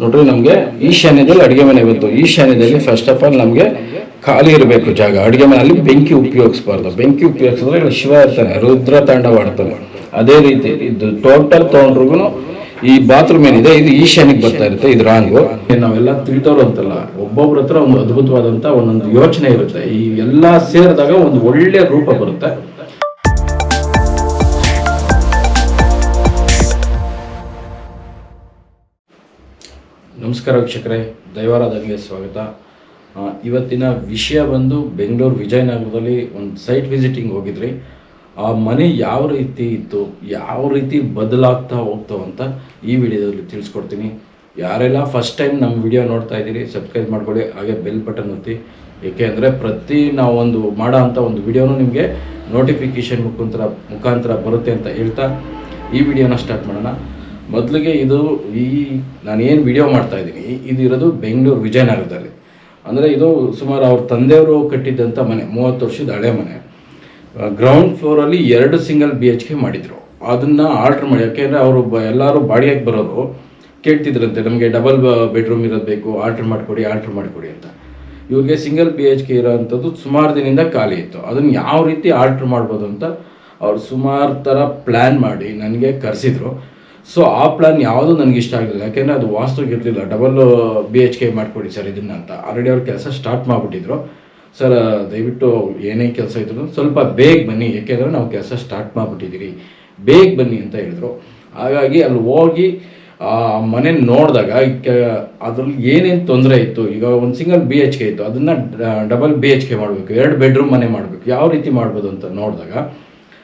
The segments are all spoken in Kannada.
ನೋಡ್ರಿ, ನಮಗೆ ಈಶಾನ್ಯದಲ್ಲಿ ಅಡುಗೆ ಮನೆ ಬಂತು. ಈಶಾನ್ಯದಲ್ಲಿ ಫಸ್ಟ್ ಆಫ್ ಆಲ್ ನಮಗೆ ಖಾಲಿ ಇರಬೇಕು ಜಾಗ. ಅಡುಗೆ ಮನೆಯಲ್ಲಿ ಬೆಂಕಿ ಉಪಯೋಗಿಸ್ಬಾರ್ದು. ಬೆಂಕಿ ಉಪಯೋಗಿಸಿದ್ರೆ ಶಿವ ಇರ್ತಾನೆ, ರುದ್ರ ತಾಂಡವಾಡ್ತಾನೆ ಅದೇ ರೀತಿ ಇದು ಟೋಟಲ್ ತೊಗೊಂಡ್ರಿಗೂ ಈ ಬಾತ್ರೂಮ್ ಏನಿದೆ, ಇದು ಈಶಾನ್ಯಕ್ಕೆ ಬರ್ತಾ ಇರುತ್ತೆ, ಇದು ರಾಂಗು ನಾವೆಲ್ಲ ತಿಳಿತವ್ರು ಅಂತಲ್ಲ, ಒಬ್ಬೊಬ್ರ ಹತ್ರ ಒಂದು ಅದ್ಭುತವಾದಂತ ಒಂದೊಂದು ಯೋಚನೆ ಇರುತ್ತೆ. ಈ ಎಲ್ಲ ಸೇರಿದಾಗ ಒಂದು ಒಳ್ಳೆ ರೂಪ ಬರುತ್ತೆ. ನಮಸ್ಕಾರ ವೀಕ್ಷಕರೇ ದೈವಾರಾಧನೆಗೆ ಸ್ವಾಗತ. ಇವತ್ತಿನ ವಿಷಯ ಬಂದು ಬೆಂಗಳೂರು ವಿಜಯನಗರದಲ್ಲಿ ಒಂದು ಸೈಟ್ ವಿಸಿಟಿಂಗ್ ಹೋಗಿದ್ರಿ. ಆ ಮನೆ ಯಾವ ರೀತಿ ಇತ್ತು, ಯಾವ ರೀತಿ ಬದಲಾಗ್ತಾ ಹೋಗ್ತಾವ ಅಂತ ಈ ವಿಡಿಯೋದಲ್ಲಿ ತಿಳಿಸ್ಕೊಡ್ತೀನಿ. ಯಾರೆಲ್ಲ ಫಸ್ಟ್ ಟೈಮ್ ನಮ್ಮ ವಿಡಿಯೋ ನೋಡ್ತಾ ಇದ್ದೀರಿ ಸಬ್ಸ್ಕ್ರೈಬ್ ಮಾಡ್ಕೊಳ್ಳಿ, ಹಾಗೆ ಬೆಲ್ ಬಟನ್ ಒತ್ತಿ. ಏಕೆ ಅಂದರೆ ಪ್ರತಿ ನಾವೊಂದು ಮಾಡೋ ಅಂಥ ಒಂದು ವಿಡಿಯೋನು ನಿಮಗೆ ನೋಟಿಫಿಕೇಷನ್ ಮುಖಾಂತರ ಮುಖಾಂತರ ಬರುತ್ತೆ ಅಂತ ಹೇಳ್ತಾ ಈ ವಿಡಿಯೋನ ಸ್ಟಾರ್ಟ್ ಮಾಡೋಣ. ಮೊದಲಿಗೆ ಇದು ಈ ನಾನು ಏನು ವಿಡಿಯೋ ಮಾಡ್ತಾ ಇದ್ದೀನಿ, ಇದು ಇರೋದು ಬೆಂಗಳೂರು ವಿಜಯನಗರದಲ್ಲಿ. ಅಂದರೆ ಇದು ಸುಮಾರು ಅವ್ರ ತಂದೆಯವರು ಕಟ್ಟಿದ್ದಂಥ ಮನೆ, ಮೂವತ್ತು ವರ್ಷದ ಹಳೆ ಮನೆ. ಗ್ರೌಂಡ್ ಫ್ಲೋರಲ್ಲಿ ಎರಡು ಸಿಂಗಲ್ ಬಿ ಎಚ್ ಕೆ ಮಾಡಿದರು. ಅದನ್ನು ಆರ್ಡ್ರ್ ಮಾಡಿ, ಯಾಕೆಂದರೆ ಅವರು ಬ, ಎಲ್ಲರೂ ಬಾಡಿಗೆಗೆ ಬರೋರು ಕೇಳ್ತಿದ್ರಂತೆ, ನಮಗೆ ಡಬಲ್ ಬೆಡ್ರೂಮ್ ಇರೋದು ಬೇಕು ಆರ್ಡ್ರ್ ಮಾಡಿಕೊಡಿ ಆರ್ಡ್ರ್ ಮಾಡಿಕೊಡಿ ಅಂತ. ಇವ್ರಿಗೆ ಸಿಂಗಲ್ ಬಿ ಎಚ್ ಕೆ ಇರೋವಂಥದ್ದು ಸುಮಾರು ದಿನದಿಂದ ಖಾಲಿ ಇತ್ತು. ಅದನ್ನು ಯಾವ ರೀತಿ ಆರ್ಡ್ರ್ ಮಾಡ್ಬೋದು ಅಂತ ಅವ್ರು ಸುಮಾರು ಥರ ಪ್ಲ್ಯಾನ್ ಮಾಡಿ, ನನಗೆ ಕರೆಸಿದ್ರು. ಸೊ ಆ ಪ್ಲಾನ್ ಯಾವುದು ನನಗೆ ಇಷ್ಟ ಆಗಲಿಲ್ಲ ಯಾಕೆಂದರೆ ಅದು ವಾಸ್ತುಗೆ ಇರಲಿಲ್ಲ. ಡಬಲ್ ಬಿ ಎಚ್ ಕೆ ಮಾಡಿಕೊಡಿ ಸರ್ ಇದನ್ನ ಅಂತ ಆಲ್ರೆಡಿ ಅವ್ರ ಕೆಲಸ ಸ್ಟಾರ್ಟ್ ಮಾಡಿಬಿಟ್ಟಿದ್ರು. ಸರ್ ದಯವಿಟ್ಟು ಏನೇ ಕೆಲಸ ಇದ್ರು ಸ್ವಲ್ಪ ಬೇಗ ಬನ್ನಿ. ಯಾಕೆಂದರೆ ನಾವು ಕೆಲಸ ಸ್ಟಾರ್ಟ್ ಮಾಡಿಬಿಟ್ಟಿದ್ದೀರಿ. ಬೇಗ ಬನ್ನಿ ಅಂತ ಹೇಳಿದ್ರು. ಹಾಗಾಗಿ ಅಲ್ಲಿ ಹೋಗಿ, ಆ, ಮನೆ ನೋಡಿದಾಗ ಅದ್ರಲ್ಲಿ ಏನೇನು ತೊಂದರೆ ಇತ್ತು? ಈಗ ಒಂದು ಸಿಂಗಲ್ ಬಿ ಎಚ್ ಕೆ ಇತ್ತು. ಅದನ್ನು ಡಬಲ್ ಬಿ ಎಚ್ ಕೆ ಮಾಡಬೇಕು. ಎರಡು ಬೆಡ್ರೂಮ್ ಮನೆ ಮಾಡಬೇಕು. ಯಾವ ರೀತಿ ಮಾಡ್ಬೋದು ಅಂತ ನೋಡಿದಾಗ,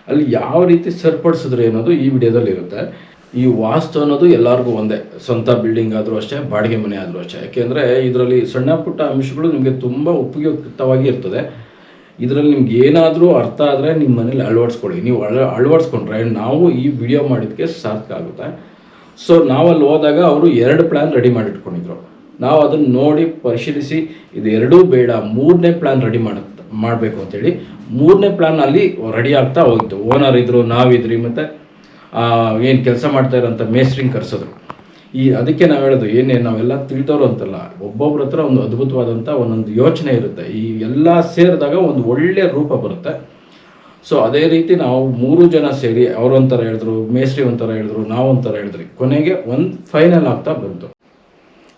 ಅಲ್ಲಿ ಯಾವ ರೀತಿ ಸರಿಪಡಿಸಿದ್ರೆ ಅನ್ನೋದು ಈ ವಿಡಿಯೋದಲ್ಲಿ ಇರುತ್ತೆ ಈ ವಾಸ್ತು ಅನ್ನೋದು ಎಲ್ಲರಿಗೂ ಒಂದೇ. ಸ್ವಂತ ಬಿಲ್ಡಿಂಗ್ ಆದರೂ ಅಷ್ಟೇ, ಬಾಡಿಗೆ ಮನೆ ಆದರೂ ಅಷ್ಟೇ. ಯಾಕೆಂದರೆ ಇದರಲ್ಲಿ ಸಣ್ಣ ಪುಟ್ಟ ಅಂಶಗಳು ನಿಮಗೆ ತುಂಬ ಉಪಯುಕ್ತವಾಗಿ ಇರ್ತದೆ. ಇದರಲ್ಲಿ ನಿಮ್ಗೆ ಏನಾದರೂ ಅರ್ಥ ಆದರೆ ನಿಮ್ಮ ಮನೇಲಿ ಅಳವಡಿಸ್ಕೊಳ್ಳಿ. ನೀವು ಅಳ, ಅಳವಡಿಸ್ಕೊಂಡ್ರೆ ನಾವು ಈ ವಿಡಿಯೋ ಮಾಡಿದ್ದಕ್ಕೆ ಸಾರ್ಥಕ ಆಗುತ್ತೆ. ಸೊ ನಾವಲ್ಲಿ ಹೋದಾಗ ಅವರು ಎರಡು ಪ್ಲ್ಯಾನ್ ರೆಡಿ ಮಾಡಿಟ್ಕೊಂಡಿದ್ರು. ನಾವು ಅದನ್ನು ನೋಡಿ ಪರಿಶೀಲಿಸಿ ಇದು ಎರಡೂ ಬೇಡ, ಮೂರನೇ ಪ್ಲ್ಯಾನ್ ರೆಡಿ ಮಾಡ ಮಾಡಬೇಕು ಅಂತೇಳಿ, ಮೂರನೇ ಪ್ಲ್ಯಾನ್ ಅಲ್ಲಿ ರೆಡಿ ಆಗ್ತಾ ಹೋಯಿತು ಓನರ್ ಇದ್ರು, ನಾವಿದ್ರಿ, ಮತ್ತು ಏನು ಕೆಲಸ ಮಾಡ್ತಾ ಇರೋಂಥ ಮೇಸ್ಟ್ರಿಂಗ್ ಕರೆಸಿದ್ರು. ಈ ಅದಕ್ಕೆ ನಾವು ಹೇಳೋದು, ಏನೇ ನಾವೆಲ್ಲ ತಿಳ್ತವ್ರು ಅಂತಲ್ಲ, ಒಬ್ಬೊಬ್ರ ಹತ್ರ ಒಂದು ಅದ್ಭುತವಾದಂಥ ಒಂದೊಂದು ಯೋಚನೆ ಇರುತ್ತೆ. ಈ ಎಲ್ಲ ಸೇರಿದಾಗ ಒಂದು ಒಳ್ಳೆಯ ರೂಪ ಬರುತ್ತೆ. ಸೊ ಅದೇ ರೀತಿ ನಾವು ಮೂರು ಜನ ಸೇರಿ ಅವರೊಂಥರ ಹೇಳಿದ್ರು ಮೇಸ್ಟ್ರಿ ಒಂಥರ ಹೇಳಿದ್ರು, ನಾವು ಒಂಥರ ಹೇಳಿದ್ರಿ. ಕೊನೆಗೆ ಒಂದು ಫೈನಲ್ ಆಗ್ತಾ ಬಂತು.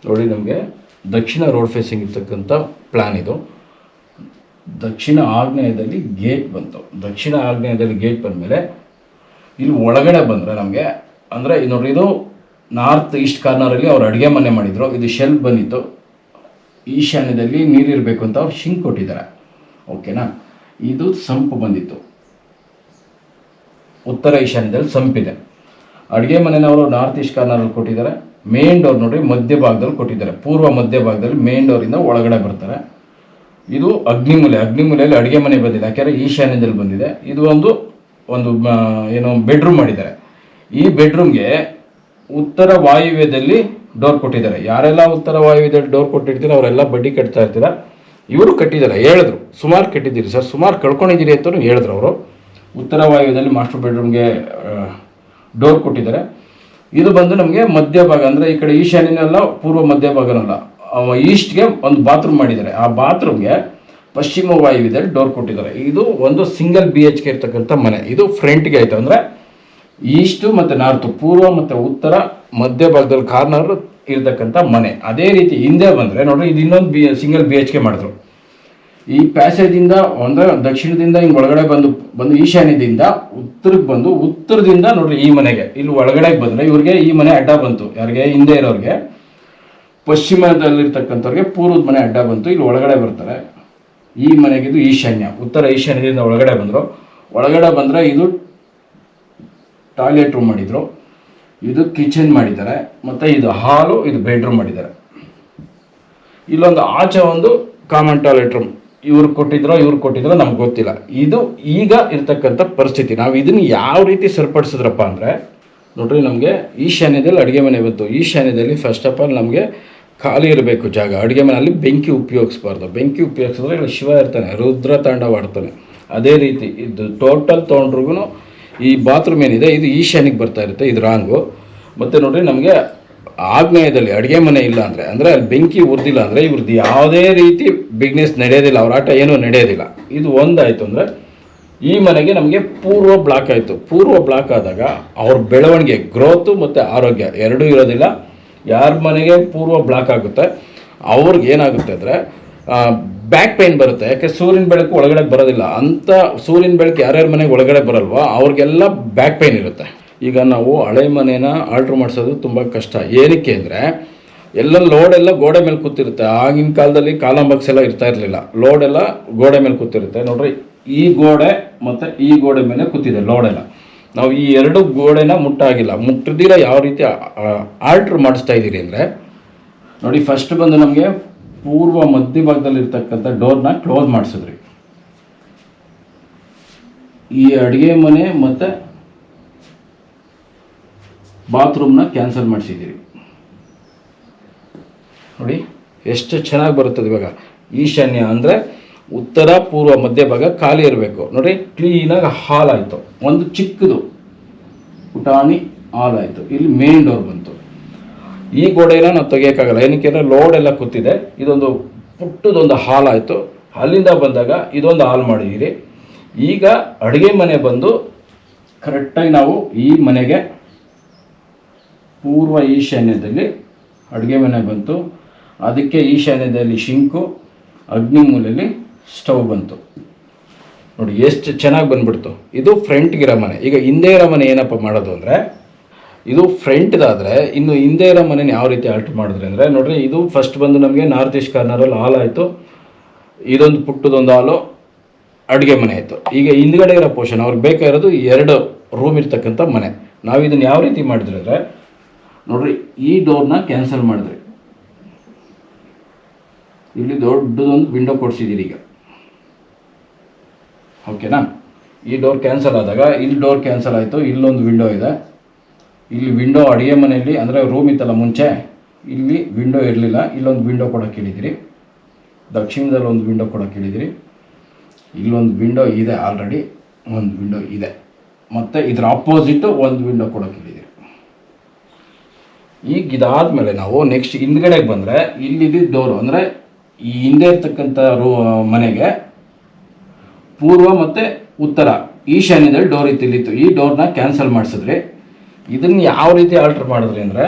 ನೋಡಿ ನಮಗೆ ದಕ್ಷಿಣ ರೋಡ್ ಫೇಸಿಂಗ್ ಇರ್ತಕ್ಕಂಥ ಪ್ಲ್ಯಾನ್ ಇದು. ದಕ್ಷಿಣ ಆಗ್ನೇಯದಲ್ಲಿ ಗೇಟ್ ಬಂತು. ದಕ್ಷಿಣ ಆಗ್ನೇಯದಲ್ಲಿ ಗೇಟ್ ಬಂದಮೇಲೆ ಇಲ್ಲಿ ಒಳಗಡೆ ಬಂದರೆ ನಮಗೆ, ಅಂದರೆ ನೋಡ್ರಿ, ಇದು ನಾರ್ತ್ ಈಸ್ಟ್ ಕಾರ್ನರಲ್ಲಿ ಅವ್ರು ಅಡುಗೆ ಮನೆ ಮಾಡಿದರು. ಇದು ಶೆಲ್ ಬಂದಿತ್ತು. ಈಶಾನ್ಯದಲ್ಲಿ ನೀರಿರಬೇಕು ಅಂತ ಅವ್ರು ಶಿಂಕ್ ಕೊಟ್ಟಿದ್ದಾರೆ. ಓಕೆನಾ ಇದು ಸಂಪು ಬಂದಿತ್ತು. ಉತ್ತರ ಈಶಾನ್ಯದಲ್ಲಿ ಸಂಪಿದೆ ಅಡುಗೆ ಮನೆನ ಅವರು ನಾರ್ತ್ ಈಸ್ಟ್ ಕಾರ್ನರಲ್ಲಿ ಕೊಟ್ಟಿದ್ದಾರೆ. ಮೇನ್ ಡೋರ್ ನೋಡ್ರಿ, ಮಧ್ಯ ಭಾಗದಲ್ಲಿ ಕೊಟ್ಟಿದ್ದಾರೆ. ಪೂರ್ವ ಮಧ್ಯ ಭಾಗದಲ್ಲಿ ಮೇನ್ ಡೋರಿಂದ ಒಳಗಡೆ ಬರ್ತಾರೆ. ಇದು ಅಗ್ನಿಮೂಲೆ, ಅಗ್ನಿಮೂಲೆಯಲ್ಲಿ ಅಡುಗೆ ಮನೆ ಬಂದಿದೆ. ಯಾಕೆಂದರೆ ಈಶಾನ್ಯದಲ್ಲಿ ಬಂದಿದೆ. ಇದು ಒಂದು ಒಂದು ಏನೋ ಬೆಡ್ರೂಮ್ ಮಾಡಿದ್ದಾರೆ. ಈ ಬೆಡ್ರೂಮ್ಗೆ ಉತ್ತರ ವಾಯುವ್ಯದಲ್ಲಿ ಡೋರ್ ಕೊಟ್ಟಿದ್ದಾರೆ. ಯಾರೆಲ್ಲ ಉತ್ತರ ವಾಯುವ್ಯದಲ್ಲಿ ಡೋರ್ ಕೊಟ್ಟಿರ್ತೀರ ಅವರೆಲ್ಲ ಬಡ್ಡಿ ಕಟ್ತಾ ಇರ್ತೀರ. ಇವರು ಕಟ್ಟಿದ್ದಾರೆ, ಹೇಳಿದ್ರು. ಸುಮಾರು ಕಟ್ಟಿದ್ದೀರಿ ಸರ್, ಸುಮಾರು ಕಳ್ಕೊಂಡಿದ್ದೀರಿ ಅಂತಲೂ ಹೇಳಿದ್ರು ಅವರು. ಉತ್ತರ ವಾಯುವ್ಯದಲ್ಲಿ ಮಾಸ್ಟರ್ ಬೆಡ್ರೂಮ್ಗೆ ಡೋರ್ ಕೊಟ್ಟಿದ್ದಾರೆ. ಇದು ಬಂದು ನಮಗೆ ಮಧ್ಯಭಾಗ ಅಂದರೆ ಈ ಕಡೆ ಈಶಾನ್ಯನಲ್ಲ, ಪೂರ್ವ ಮಧ್ಯಭಾಗನಲ್ಲ ಈಸ್ಟ್ಗೆ ಒಂದು ಬಾತ್ರೂಮ್ ಮಾಡಿದ್ದಾರೆ. ಆ ಬಾತ್ರೂಮ್ಗೆ ಪಶ್ಚಿಮ ವಾಯುವ್ಯದಲ್ಲಿ ಡೋರ್ ಕೊಟ್ಟಿದ್ದಾರೆ. ಇದು ಒಂದು ಸಿಂಗಲ್ ಬಿ ಎಚ್ ಕೆ ಇರ್ತಕ್ಕಂಥ ಮನೆ. ಇದು ಫ್ರಂಟ್ಗೆ ಆಯಿತು ಅಂದರೆ ಈಸ್ಟು ಮತ್ತು ನಾರ್ತು ಪೂರ್ವ ಮತ್ತು ಉತ್ತರ, ಮಧ್ಯ ಭಾಗದಲ್ಲಿ ಕಾರ್ನರ್ ಇರತಕ್ಕಂಥ ಮನೆ. ಅದೇ ರೀತಿ ಹಿಂದೆ ಬಂದರೆ, ನೋಡ್ರಿ ಇದು ಇನ್ನೊಂದು B single B H K ಮಾಡಿದ್ರು. ಈ ಪ್ಯಾಸೇಜಿಂದ ಅಂದರೆ ದಕ್ಷಿಣದಿಂದ ಹಿಂಗೆ ಒಳಗಡೆ ಬಂದು ಬಂದು ಈಶಾನ್ಯದಿಂದ ಉತ್ತರಕ್ಕೆ ಬಂದು, ಉತ್ತರದಿಂದ ನೋಡ್ರಿ ಈ ಮನೆಗೆ. ಇಲ್ಲಿ ಒಳಗಡೆ ಬಂದರೆ ಇವ್ರಿಗೆ ಈ ಮನೆ ಅಡ್ಡ ಬಂತು. ಯಾರಿಗೆ? ಹಿಂದೆ ಇರೋರಿಗೆ. ಪಶ್ಚಿಮದಲ್ಲಿರ್ತಕ್ಕಂಥವ್ರಿಗೆ ಪೂರ್ವದ ಮನೆ ಅಡ್ಡ ಬಂತು. ಇಲ್ಲಿ ಒಳಗಡೆ ಬರ್ತಾರೆ. ಈ ಮನೆಗೆ ಇದು ಈಶಾನ್ಯ, ಉತ್ತರ ಈಶಾನ್ಯದಿಂದ ಒಳಗಡೆ ಬಂದರು. ಒಳಗಡೆ ಬಂದರೆ ಇದು ಟಾಯ್ಲೆಟ್ ರೂಮ್ ಮಾಡಿದರು. ಇದು ಕಿಚನ್ ಮಾಡಿದ್ದಾರೆ, ಮತ್ತು ಇದು ಹಾಲು, ಇದು ಬೆಡ್ರೂಮ್ ಮಾಡಿದ್ದಾರೆ. ಇಲ್ಲೊಂದು ಆಚೆ ಒಂದು ಕಾಮನ್ ಟಾಯ್ಲೆಟ್ ರೂಮ್ ಇವ್ರಿಗೆ ಕೊಟ್ಟಿದ್ರೋ, ಇವ್ರು ಕೊಟ್ಟಿದ್ರೋ ನಮ್ಗೆ ಗೊತ್ತಿಲ್ಲ. ಇದು ಈಗ ಇರ್ತಕ್ಕಂಥ ಪರಿಸ್ಥಿತಿ. ನಾವು ಇದನ್ನು ಯಾವ ರೀತಿ ಸರಿಪಡಿಸಿದ್ರಪ್ಪ ಅಂದರೆ, ನೋಡ್ರಿ ನಮಗೆ ಈಶಾನ್ಯದಲ್ಲಿ ಅಡುಗೆ ಮನೆ ಬಂತು. ಈಶಾನ್ಯದಲ್ಲಿ ಫಸ್ಟ್ ಆಫ್ ಆಲ್ ನಮಗೆ ಖಾಲಿ ಇರಬೇಕು ಜಾಗ. ಅಡುಗೆ ಮನೆಯಲ್ಲಿ ಬೆಂಕಿ ಉಪಯೋಗಿಸ್ಬಾರ್ದು. ಬೆಂಕಿ ಉಪಯೋಗಿಸಿದ್ರೆ ಇಲ್ಲಿ ಶಿವ ಇರ್ತಾನೆ, ರುದ್ರ ತಾಂಡವಾಡ್ತಾನೆ ಅದೇ ರೀತಿ ಇದು ಟೋಟಲ್ ತೊಗೊಂಡ್ರಿಗೂ ಈ ಬಾತ್ರೂಮ್ ಏನಿದೆ, ಇದು ಈಶಾನಿಗೆ ಬರ್ತಾ ಇರುತ್ತೆ, ಇದು ರಾಂಗು ಮತ್ತು ನೋಡಿರಿ ನಮಗೆ ಆಗ್ನೇಯದಲ್ಲಿ ಅಡುಗೆ ಮನೆ ಇಲ್ಲ ಅಂದರೆ ಅಂದರೆ ಅಲ್ಲಿ ಬೆಂಕಿ ಉರಿದಿಲ್ಲ ಅಂದರೆ ಇವ್ರದ್ದು ಯಾವುದೇ ರೀತಿ ಬಿಗ್ನೆಸ್ ನಡೆಯೋದಿಲ್ಲ, ಅವ್ರ ಆಟ ಏನೂ ನಡೆಯೋದಿಲ್ಲ. ಇದು ಒಂದಾಯಿತು ಅಂದರೆ ಈ ಮನೆಗೆ ನಮಗೆ ಪೂರ್ವ ಬ್ಲಾಕ್ ಆಯಿತು. ಪೂರ್ವ ಬ್ಲಾಕ್ ಆದಾಗ ಅವ್ರ ಬೆಳವಣಿಗೆ ಗ್ರೋತು ಮತ್ತು ಆರೋಗ್ಯ ಎರಡೂ ಇರೋದಿಲ್ಲ. ಯಾರ ಮನೆಗೆ ಪೂರ್ವ ಬ್ಲಾಕ್ ಆಗುತ್ತೆ, ಅವ್ರಿಗೆ ಏನಾಗುತ್ತೆ ಅಂದರೆ ಬ್ಯಾಕ್ ಪೇನ್ ಬರುತ್ತೆ. ಯಾಕೆ? ಸೂರ್ಯನ ಬೆಳಕು ಒಳಗಡೆ ಬರೋದಿಲ್ಲ. ಅಂತ ಸೂರ್ಯನ ಬೆಳಕು ಯಾರ್ಯಾರ ಮನೆಗೆ ಒಳಗಡೆ ಬರಲ್ವೋ, ಅವ್ರಿಗೆಲ್ಲ ಬ್ಯಾಕ್ ಪೇನ್ ಇರುತ್ತೆ. ಈಗ ನಾವು ಹಳೆ ಮನೇನ ಆರ್ಡ್ರ್ ಮಾಡಿಸೋದು ತುಂಬ ಕಷ್ಟ. ಏನಕ್ಕೆ ಅಂದರೆ, ಎಲ್ಲ ಲೋಡ್ ಎಲ್ಲ ಗೋಡೆ ಮೇಲೆ ಕೂತಿರುತ್ತೆ. ಆಗಿನ ಕಾಲದಲ್ಲಿ ಕಾಲಂ ಬಾಕ್ಸ್ ಎಲ್ಲ ಇರ್ತಾ ಇರಲಿಲ್ಲ. ಲೋಡ್ ಎಲ್ಲ ಗೋಡೆ ಮೇಲೆ ಕೂತಿರುತ್ತೆ. ನೋಡ್ರಿ, ಈ ಗೋಡೆ ಮತ್ತು ಈ ಗೋಡೆ ಮೇಲೆ ಕೂತಿದೆ ಲೋಡೆಲ್ಲ ನಾವು ಈ ಎರಡು ಗೋಡೆನ ಮುಟ್ಟಾಗಿಲ್ಲ. ಮುಟ್ಟದಿರ ಯಾವ ರೀತಿ ಆಲ್ಟ್ರ್ ಮಾಡಿಸ್ತಾ ಇದ್ದೀರಿ ಅಂದರೆ, ನೋಡಿ ಫಸ್ಟ್ ಬಂದು ನಮಗೆ ಪೂರ್ವ ಮಧ್ಯಭಾಗದಲ್ಲಿ ಇರ್ತಕ್ಕಂಥ ಡೋರ್ನ ಕ್ಲೋಸ್ ಮಾಡಿಸಿದ್ರಿ. ಈ ಅಡುಗೆ ಮನೆ ಮತ್ತು ಬಾತ್ರೂಮ್ನ ಕ್ಯಾನ್ಸಲ್ ಮಾಡಿಸಿದ್ದೀರಿ. ನೋಡಿ, ಎಷ್ಟು ಚೆನ್ನಾಗಿ ಬರುತ್ತದೆ ಇವಾಗ. ಈಶಾನ್ಯ ಅಂದರೆ ಉತ್ತರ, ಪೂರ್ವ ಮಧ್ಯಭಾಗ ಖಾಲಿ ಇರಬೇಕು. ನೋಡಿ, ಕ್ಲೀನಾಗಿ ಹಾಲ್ ಆಯಿತು ಒಂದು ಚಿಕ್ಕದು. ಪುಟಾಣಿ ಹಾಲ್ ಆಯಿತು ಇಲ್ಲಿ ಮೇನ್ ಡೋರ್ ಬಂತು. ಈ ಗೋಡೆನ ನಾವು ತೆಗಿಯೋಕ್ಕಾಗಲ್ಲ. ಏನಕ್ಕೆ ಅಂದರೆ ಲೋಡ್ ಎಲ್ಲ ಕೂತಿದೆ. ಇದೊಂದು ಪುಟ್ಟದೊಂದು ಹಾಲ್ ಆಯಿತು ಅಲ್ಲಿಂದ ಬಂದಾಗ ಇದೊಂದು ಹಾಲ್ ಮಾಡಿದ್ದೀರಿ. ಈಗ ಅಡುಗೆ ಮನೆ ಬಂದು ಕರೆಕ್ಟಾಗಿ ನಾವು ಈ ಮನೆಗೆ ಪೂರ್ವ ಈಶಾನ್ಯದಲ್ಲಿ ಅಡುಗೆ ಮನೆ ಬಂತು. ಅದಕ್ಕೆ ಈಶಾನ್ಯದಲ್ಲಿ ಶಿಂಕು ಅಗ್ನಿ ಮೂಲೆಯಲ್ಲಿ ಸ್ಟವ್ ಬಂತು. ನೋಡಿ, ಎಷ್ಟು ಚೆನ್ನಾಗಿ ಬಂದ್ಬಿಡ್ತು. ಇದು ಫ್ರಂಟ್ಗಿರೋ ಮನೆ. ಈಗ ಹಿಂದೆ ಇರೋ ಮನೆ ಏನಪ್ಪ ಮಾಡೋದು ಅಂದರೆ, ಇದು ಫ್ರಂಟ್ದಾದರೆ ಇನ್ನು ಹಿಂದೆ ಇರೋ ಮನೆನ ಯಾವ ರೀತಿ ಆಲ್ಟ್ ಮಾಡಿದ್ರೆ ಅಂದರೆ, ನೋಡಿರಿ, ಇದು ಫಸ್ಟ್ ಬಂದು ನಮಗೆ ನಾರ್ತ್ ಈಸ್ಟ್ ಕಾರ್ನರಲ್ಲಿ ಹಾಲ್ ಆಯಿತು. ಇದೊಂದು ಪುಟ್ಟದೊಂದು ಹಾಲು ಅಡುಗೆ ಮನೆ ಆಯಿತು. ಈಗ ಹಿಂದ್ಗಡೆ ಇರೋ ಪೋರ್ಷನ್ ಅವ್ರಿಗೆ ಬೇಕಾಗಿರೋದು ಎರಡು ರೂಮ್ ಇರ್ತಕ್ಕಂಥ ಮನೆ. ನಾವು ಇದನ್ನು ಯಾವ ರೀತಿ ಮಾಡಿದ್ರೆ ಅಂದರೆ, ನೋಡಿರಿ, ಈ ಡೋರ್ನ ಕ್ಯಾನ್ಸಲ್ ಮಾಡಿದ್ರಿ. ಇಲ್ಲಿ ದೊಡ್ಡದೊಂದು ವಿಂಡೋ ಕೊಡಿಸಿದ್ದೀರಿ ಈಗ. ಓಕೆನಾ ಈ ಡೋರ್ ಕ್ಯಾನ್ಸಲ್ ಆದಾಗ, ಇಲ್ಲಿ ಡೋರ್ ಕ್ಯಾನ್ಸಲ್ ಆಯಿತು, ಇಲ್ಲೊಂದು ವಿಂಡೋ ಇದೆ. ಇಲ್ಲಿ ವಿಂಡೋ ಅಡುಗೆ ಮನೆಯಲ್ಲಿ, ಅಂದರೆ ರೂಮ್ ಇತ್ತಲ್ಲ ಮುಂಚೆ, ಇಲ್ಲಿ ವಿಂಡೋ ಇರಲಿಲ್ಲ. ಇಲ್ಲೊಂದು ವಿಂಡೋ ಕೊಡೋಕೆ ಹೇಳಿದಿರಿ. ದಕ್ಷಿಣದಲ್ಲಿ ಒಂದು ವಿಂಡೋ ಕೊಡೋಕೆ ಹೇಳಿದಿರಿ. ಇಲ್ಲೊಂದು ವಿಂಡೋ ಇದೆ ಆಲ್ರೆಡಿ ಒಂದು ವಿಂಡೋ ಇದೆ. ಮತ್ತು ಇದರ ಅಪೋಸಿಟ್ಟು ಒಂದು ವಿಂಡೋ ಕೊಡೋಕೆ ಹೇಳಿದಿರಿ. ಈಗ ಇದಾದ್ಮೇಲೆ ನಾವು ನೆಕ್ಸ್ಟ್ ಹಿಂದ್ಗಡೆಗೆ ಬಂದರೆ, ಇಲ್ಲಿದ್ದು ಡೋರು ಅಂದರೆ ಈ ಹಿಂದೆ ಇರ್ತಕ್ಕಂಥ ರೂ ಮನೆಗೆ ಪೂರ್ವ ಮತ್ತು ಉತ್ತರ. ಈಶಾನ್ಯದಲ್ಲಿ ಡೋರ್ ಇತ್ತು ಈ ಡೋರ್ನ ಕ್ಯಾನ್ಸಲ್ ಮಾಡಿಸಿದ್ರಿ ಇದನ್ನು ಯಾವ ರೀತಿ ಆಲ್ಟರ್ ಮಾಡಿದ್ರಿ ಅಂದರೆ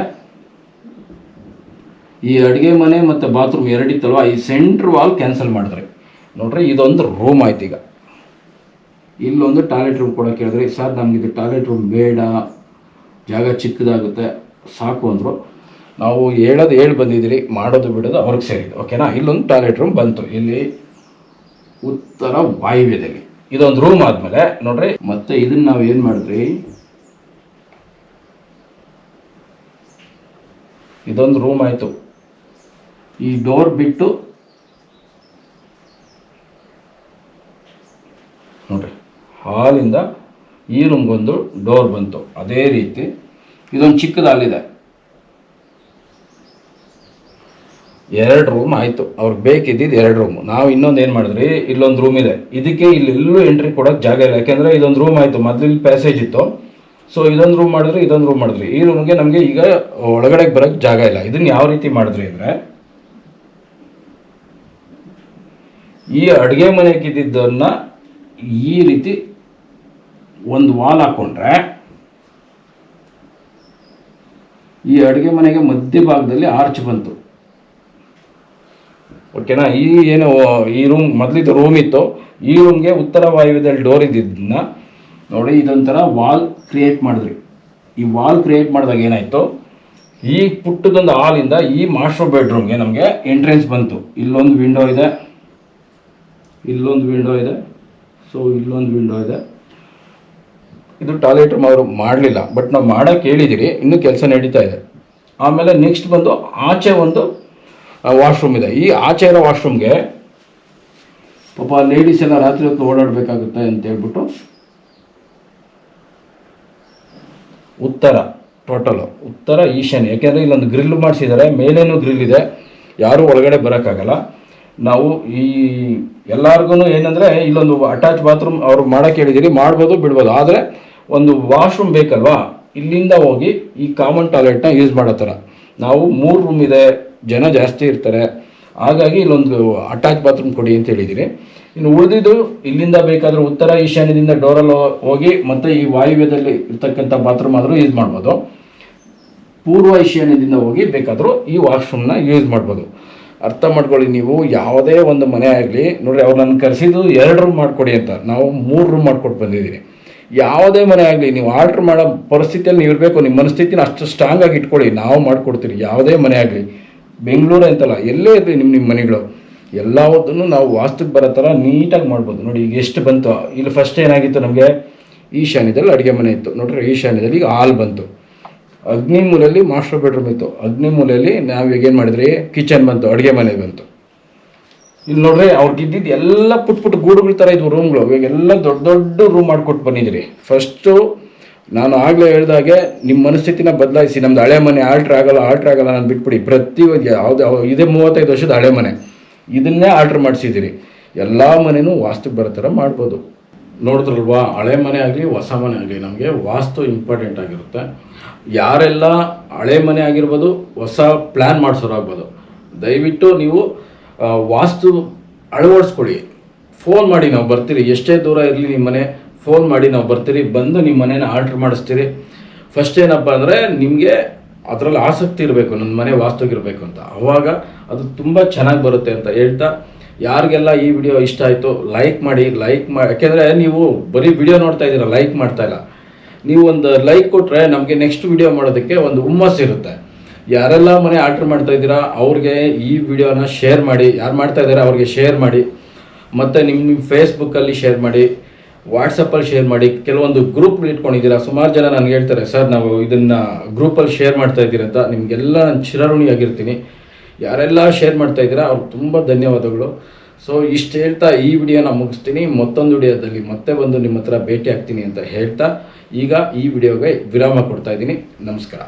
ಈ ಅಡುಗೆ ಮನೆ ಮತ್ತು ಬಾತ್ರೂಮ್ ಎರಡಿತ್ತಲ್ವ, ಈ ಸೆಂಟ್ರ್ ವಾಲ್ ಕ್ಯಾನ್ಸಲ್ ಮಾಡಿದ್ರಿ. ನೋಡ್ರಿ, ಇದೊಂದು ರೂಮ್ ಆಯ್ತು ಈಗ. ಇಲ್ಲೊಂದು ಟಾಯ್ಲೆಟ್ ರೂಮ್ ಕೊಡೋಕೆ ಹೇಳಿದ್ರೆ ಸರ್, ನಮ್ಗೆ ಇದು ಟಾಯ್ಲೆಟ್ ರೂಮ್ ಬೇಡ. ಜಾಗ ಚಿಕ್ಕದಾಗುತ್ತೆ. ಸಾಕು ಅಂದರು. ನಾವು ಹೇಳೋದು ಹೇಳಿ ಬಂದಿದ್ದೀರಿ. ಮಾಡೋದು ಬಿಡೋದು ಅವ್ರಿಗೆ ಸೇರಿದ್ದು. ಓಕೆನಾ ಇಲ್ಲೊಂದು ಟಾಯ್ಲೆಟ್ ರೂಮ್ ಬಂತು. ಇಲ್ಲಿ ಉತ್ತರ ವಾಯುವ್ಯದಲ್ಲಿ. ಇದೊಂದು ರೂಮ್ ಆದಮೇಲೆ, ನೋಡ್ರಿ. ಮತ್ತೆ ಇದನ್ನ ನಾವು ಏನು ಮಾಡಿದ್ರಿ? ಇದೊಂದು ರೂಮ್ ಆಯಿತು. ಈ ಡೋರ್ ಬಿಟ್ಟು, ನೋಡ್ರಿ, ಹಾಲಿಂದ ಈ ರೂಮ್ಗೊಂದು ಡೋರ್ ಬಂತು. ಅದೇ ರೀತಿ, ಇದೊಂದು ಚಿಕ್ಕದು ಹಾಲಿದೆ ಎರಡು ರೂಮ್ ಆಯಿತು. ಅವ್ರಿಗೆ ಬೇಕಿದ್ದಿದ್ದು ಎರಡು ರೂಮ್ ನಾವು ಇನ್ನೊಂದು ಏನು ಮಾಡಿದ್ರಿ? ಇಲ್ಲೊಂದು ರೂಮ್ ಇದೆ. ಇದಕ್ಕೆ ಇಲ್ಲೆಲ್ಲೂ ಎಂಟ್ರಿ ಕೊಡೋಕೆ ಜಾಗ ಇಲ್ಲ. ಯಾಕೆಂದರೆ ಇದೊಂದು ರೂಮ್ ಆಯಿತು. ಮೊದಲು ಇಲ್ಲಿ ಪ್ಯಾಸೇಜ್ ಇತ್ತು. ಸೊ ಇದೊಂದು ರೂಮ್ ಮಾಡಿದ್ರಿ, ಇದೊಂದು ರೂಮ್ ಮಾಡಿದ್ರಿ. ಈ ರೂಮ್ಗೆ ನಮಗೆ ಈಗ ಒಳಗಡೆ ಬರೋಕ್ಕೆ ಜಾಗ ಇಲ್ಲ. ಇದನ್ನು ಯಾವ ರೀತಿ ಮಾಡಿದ್ರಿ ಅಂದರೆ, ಈ ಅಡುಗೆ ಮನೆ ಇದ್ದಿದ್ದನ್ನ ಈ ರೀತಿ ಒಂದು ವಾಲ್ ಹಾಕೊಂಡ್ರೆ, ಈ ಅಡುಗೆ ಮನೆಗೆ ಮಧ್ಯ ಭಾಗದಲ್ಲಿ ಆರ್ಚ್ ಬಂತು. ಓಕೆನಾ ಈ ಏನು, ಈ ರೂಮ್ ಮೊದಲಿದ್ದು ರೂಮ್ ಇತ್ತು. ಈ ರೂಮ್ಗೆ ಉತ್ತರ ವಾಯುವ್ಯದಲ್ಲಿ ಡೋರ್ ಇದ್ದಿದ್ದನ್ನ ನೋಡಿ, ಇದೊಂಥರ ವಾಲ್ ಕ್ರಿಯೇಟ್ ಮಾಡಿದ್ರಿ. ಈ ವಾಲ್ ಕ್ರಿಯೇಟ್ ಮಾಡಿದಾಗ ಏನಾಯಿತು? ಈ ಪುಟ್ಟದೊಂದು ಹಾಲಿಂದ ಈ ಮಾಸ್ಟರ್ ಬೆಡ್ರೂಮ್ಗೆ ನಮಗೆ ಎಂಟ್ರೆನ್ಸ್ ಬಂತು. ಇಲ್ಲೊಂದು ವಿಂಡೋ ಇದೆ. ಇಲ್ಲೊಂದು ವಿಂಡೋ ಇದೆ. ಸೊ ಇಲ್ಲೊಂದು ವಿಂಡೋ ಇದೆ. ಇದು ಟಾಯ್ಲೆಟ್ ರೂಮ್ ಅವರು ಮಾಡಲಿಲ್ಲ. ಬಟ್ ನಾವು ಮಾಡೋಕ್ಕೆ ಹೇಳಿದ್ದೀರಿ ಇನ್ನೂ ಕೆಲಸ ನಡೀತಾ ಇದೆ. ಆಮೇಲೆ ನೆಕ್ಸ್ಟ್ ಬಂದು ಆಚೆ ಒಂದು ವಾಶ್ರೂಮ್ ಇದೆ. ಈ ಆಚೆ ಇರೋ ವಾಶ್ರೂಮ್ಗೆ ಪಾಪ ಲೇಡೀಸ್ ಎಲ್ಲ ರಾತ್ರಿ ಹೊತ್ತು ಓಡಾಡಬೇಕಾಗುತ್ತೆ ಅಂತ ಹೇಳ್ಬಿಟ್ಟು ಉತ್ತರ ಟೋಟಲು ಉತ್ತರ ಈಶಾನ್ಯ. ಯಾಕೆಂದರೆ ಇಲ್ಲೊಂದು ಗ್ರಿಲ್ ಮಾಡಿಸಿದ್ದಾರೆ, ಮೇಲೇನು ಗ್ರಿಲ್ ಇದೆ. ಯಾರೂ ಒಳಗಡೆ ಬರೋಕ್ಕಾಗಲ್ಲ. ನಾವು ಈ ಎಲ್ಲರಿಗೂ ಏನಂದರೆ ಇಲ್ಲೊಂದು ಅಟ್ಯಾಚ್ ಬಾತ್ರೂಮ್ ಅವ್ರು ಮಾಡೋಕ್ಕೆ ಹೇಳಿದ್ದೀರಿ ಮಾಡ್ಬೋದು, ಬಿಡ್ಬೋದು. ಆದರೆ ಒಂದು ವಾಶ್ರೂಮ್ ಬೇಕಲ್ವಾ? ಇಲ್ಲಿಂದ ಹೋಗಿ ಈ ಕಾಮನ್ ಟಾಯ್ಲೆಟ್ನ ಯೂಸ್ ಮಾಡೋ ಥರ. ನಾವು ಮೂರು ರೂಮ್ ಇದೆ. ಜನ ಜಾಸ್ತಿ ಇರ್ತಾರೆ. ಹಾಗಾಗಿ ಇಲ್ಲೊಂದು ಅಟ್ಯಾಚ್ ಬಾತ್ರೂಮ್ ಕೊಡಿ ಅಂತ ಹೇಳಿದ್ದೀರಿ ಇನ್ನು ಉಳಿದಿದ್ದು ಇಲ್ಲಿಂದ ಬೇಕಾದರೂ ಉತ್ತರ ಈಶಾನ್ಯದಿಂದ ಡೋರಲ್ಲಿ ಹೋಗಿ ಮತ್ತೆ ಈ ವಾಯುವ್ಯದಲ್ಲಿ ಇರ್ತಕ್ಕಂಥ ಬಾತ್ರೂಮ್ ಆದರೂ ಯೂಸ್ ಮಾಡ್ಬೋದು. ಪೂರ್ವ ಈಶಾನ್ಯದಿಂದ ಹೋಗಿ ಬೇಕಾದರೂ ಈ ವಾಶ್ರೂಮ್ನ ಯೂಸ್ ಮಾಡ್ಬೋದು. ಅರ್ಥ ಮಾಡ್ಕೊಳ್ಳಿ ನೀವು, ಯಾವುದೇ ಒಂದು ಮನೆ ಆಗಲಿ, ನೋಡಿರಿ ಅವ್ರು ನನ್ನ ಕರೆಸಿದ್ದು ಎರಡು ರೂಮ್ ಮಾಡಿಕೊಡಿ ಅಂತ. ನಾವು ಮೂರು ರೂಮ್ ಮಾಡಿಕೊಟ್ಟು ಬಂದಿದ್ದೀನಿ ಯಾವುದೇ ಮನೆ ಆಗಲಿ, ನೀವು ಆರ್ಡ್ರ್ ಮಾಡೋ ಪರಿಸ್ಥಿತಿಯಲ್ಲಿ ನೀವು ಇರಬೇಕು, ನಿಮ್ಮ ಮನಸ್ಥಿತಿನ ಅಷ್ಟು ಸ್ಟ್ರಾಂಗಾಗಿ ಇಟ್ಕೊಳ್ಳಿ. ನಾವು ಮಾಡಿಕೊಡ್ತೀರಿ ಯಾವುದೇ ಮನೆ ಆಗಲಿ. ಬೆಂಗಳೂರು ಅಂತಲ್ಲ, ಎಲ್ಲೇ ಇರಲಿ ನಿಮ್ಮ ನಿಮ್ಮ ಮನೆಗಳು. ಎಲ್ಲವುದನ್ನು ನಾವು ವಾಸ್ತುಕ್ಕೆ ಬರೋ ಥರ ನೀಟಾಗಿ ಮಾಡ್ಬೋದು. ನೋಡಿ, ಈಗ ಎಷ್ಟು ಬಂತು? ಇಲ್ಲಿ ಫಸ್ಟ್ ಏನಾಗಿತ್ತು ನಮಗೆ? ಈಶಾನ್ಯದಲ್ಲಿ ಅಡುಗೆ ಮನೆ ಇತ್ತು. ನೋಡ್ರಿ, ಈಶಾನ್ಯದಲ್ಲಿ ಈಗ ಹಾಲ್ ಬಂತು. ಅಗ್ನಿ ಮೂಲೆಯಲ್ಲಿ ಮಾಸ್ಟರ್ ಬೆಡ್ರೂಮ್ ಇತ್ತು. ಅಗ್ನಿ ಮೂಲೆಯಲ್ಲಿ ನಾವು ಈಗ ಏನು ಮಾಡಿದ್ರಿ? ಕಿಚನ್ ಬಂತು, ಅಡುಗೆ ಮನೆ ಬಂತು. ಇಲ್ಲಿ ನೋಡ್ರಿ ಅವ್ರಿಗೆ ಇದ್ದಿದ್ದು ಎಲ್ಲ ಪುಟ್ ಪುಟ್ ಗೂಡುಗಳ ಥರ ಇದ್ವು ರೂಮ್ಗಳು ಇವಾಗೆಲ್ಲ ದೊಡ್ಡ ದೊಡ್ಡ ರೂಮ್ ಮಾಡಿಕೊಟ್ಟು ಬಂದಿದ್ರಿ ಫಸ್ಟು ನಾನು ಆಗಲೇ ಹೇಳ್ದಾಗೆ ನಿಮ್ಮ ಮನಸ್ಥಿತಿನ ಬದಲಾಯಿಸಿ, ನಮ್ದು ಹಳೆ ಮನೆ ಆಲ್ಟ್ರ್ ಆಗಲ್ಲ ಆಲ್ಟ್ರ್ ಆಗಲ್ಲ ನಾನು ಬಿಟ್ಬಿಡಿ. ಪ್ರತಿ ಯಾವ್ದು ಇದೇ ಮೂವತ್ತೈದು ವರ್ಷದ ಹಳೆ ಮನೆ. ಇದನ್ನೇ ಆಲ್ಟ್ರ್ ಮಾಡಿಸಿದ್ದೀರಿ ಎಲ್ಲ ಮನೆನೂ ವಾಸ್ತುಗೆ ಬರೋ ಥರ ಮಾಡ್ಬೋದು. ನೋಡಿದ್ರಲ್ವಾ, ಹಳೆ ಮನೆ ಆಗಲಿ, ಹೊಸ ಮನೆ ಆಗಲಿ, ನಮಗೆ ವಾಸ್ತು ಇಂಪಾರ್ಟೆಂಟ್ ಆಗಿರುತ್ತೆ. ಯಾರೆಲ್ಲ ಹಳೆ ಮನೆ ಆಗಿರ್ಬೋದು, ಹೊಸ ಪ್ಲ್ಯಾನ್ ಮಾಡಿಸೋರಾಗ್ಬೋದು, ದಯವಿಟ್ಟು ನೀವು ವಾಸ್ತು ಅಳವಡಿಸ್ಕೊಳ್ಳಿ. ಫೋನ್ ಮಾಡಿ ನಾವು ಬರ್ತೀರಿ. ಎಷ್ಟೇ ದೂರ ಇರಲಿ ನಿಮ್ಮ ಮನೆ ಫೋನ್ ಮಾಡಿ ನಾವು ಬರ್ತೀರಿ, ಬಂದು ನಿಮ್ಮ ಮನೇನ ಆರ್ಡ್ರ್ ಮಾಡಿಸ್ತೀರಿ. ಫಸ್ಟ್ ಏನಪ್ಪ ಅಂದರೆ ನಿಮಗೆ ಅದರಲ್ಲಿ ಆಸಕ್ತಿ ಇರಬೇಕು ನನ್ನ ಮನೆ ವಾಸ್ತುಗಿರಬೇಕು ಅಂತ. ಆವಾಗ ಅದು ತುಂಬ ಚೆನ್ನಾಗಿ ಬರುತ್ತೆ ಅಂತ ಹೇಳ್ತಾ, ಯಾರಿಗೆಲ್ಲ ಈ ವಿಡಿಯೋ ಇಷ್ಟ ಆಯಿತು ಲೈಕ್ ಮಾಡಿ ಲೈಕ್ ಮಾಡಿ ಯಾಕೆಂದರೆ ನೀವು ಬರೀ ವಿಡಿಯೋ ನೋಡ್ತಾ ಇದ್ದೀರಾ ಲೈಕ್ ಮಾಡ್ತಾ ಇಲ್ಲ. ನೀವು ಒಂದು ಲೈಕ್ ಕೊಟ್ಟರೆ ನಮಗೆ ನೆಕ್ಸ್ಟ್ ವಿಡಿಯೋ ಮಾಡೋದಕ್ಕೆ ಒಂದು ಹುಮ್ಮಸ್ ಇರುತ್ತೆ. ಯಾರೆಲ್ಲ ಮನೆ ಆರ್ಡ್ರ್ ಮಾಡ್ತಾ ಇದ್ದೀರಾ, ಅವ್ರಿಗೆ ಈ ವಿಡಿಯೋನ ಶೇರ್ ಮಾಡಿ, ಯಾರು ಮಾಡ್ತಾ ಇದ್ದಾರೆ ಅವ್ರಿಗೆ ಶೇರ್ ಮಾಡಿ, ಮತ್ತು ನಿಮ್ಮ ನಿಮ್ಮ ಫೇಸ್ಬುಕ್ಕಲ್ಲಿ ಶೇರ್ ಮಾಡಿ. ವಾಟ್ಸಪ್ಪಲ್ಲಿ ಶೇರ್ ಮಾಡಿ, ಕೆಲವೊಂದು ಗ್ರೂಪ್ಗಳು ಇಟ್ಕೊಂಡಿದ್ದೀರಾ? ಸುಮಾರು ಜನ ನನಗೆ ಹೇಳ್ತಾರೆ, ಸರ್, ನಾವು ಇದನ್ನು ಗ್ರೂಪಲ್ಲಿ ಶೇರ್ ಮಾಡ್ತಾ ಇದ್ದೀರ ಅಂತ. ನಿಮಗೆಲ್ಲ ನಾನು ಚಿರಋಣಿಯಾಗಿರ್ತೀನಿ ಯಾರೆಲ್ಲ ಶೇರ್ ಮಾಡ್ತಾ ಇದ್ದೀರಾ, ಅವ್ರಿಗೆ ತುಂಬ ಧನ್ಯವಾದಗಳು. ಸೊ ಇಷ್ಟು ಹೇಳ್ತಾ ಈ ವಿಡಿಯೋನ ಮುಗಿಸ್ತೀನಿ. ಮತ್ತೊಂದು ವಿಡಿಯೋದಲ್ಲಿ ಮತ್ತೆ ಬಂದು ನಿಮ್ಮ ಹತ್ರ ಭೇಟಿ ಆಗ್ತೀನಿ ಅಂತ ಹೇಳ್ತಾ, ಈಗ ಈ ವಿಡಿಯೋಗೆ ವಿರಾಮ ಕೊಡ್ತಾ ಇದ್ದೀನಿ. ನಮಸ್ಕಾರ.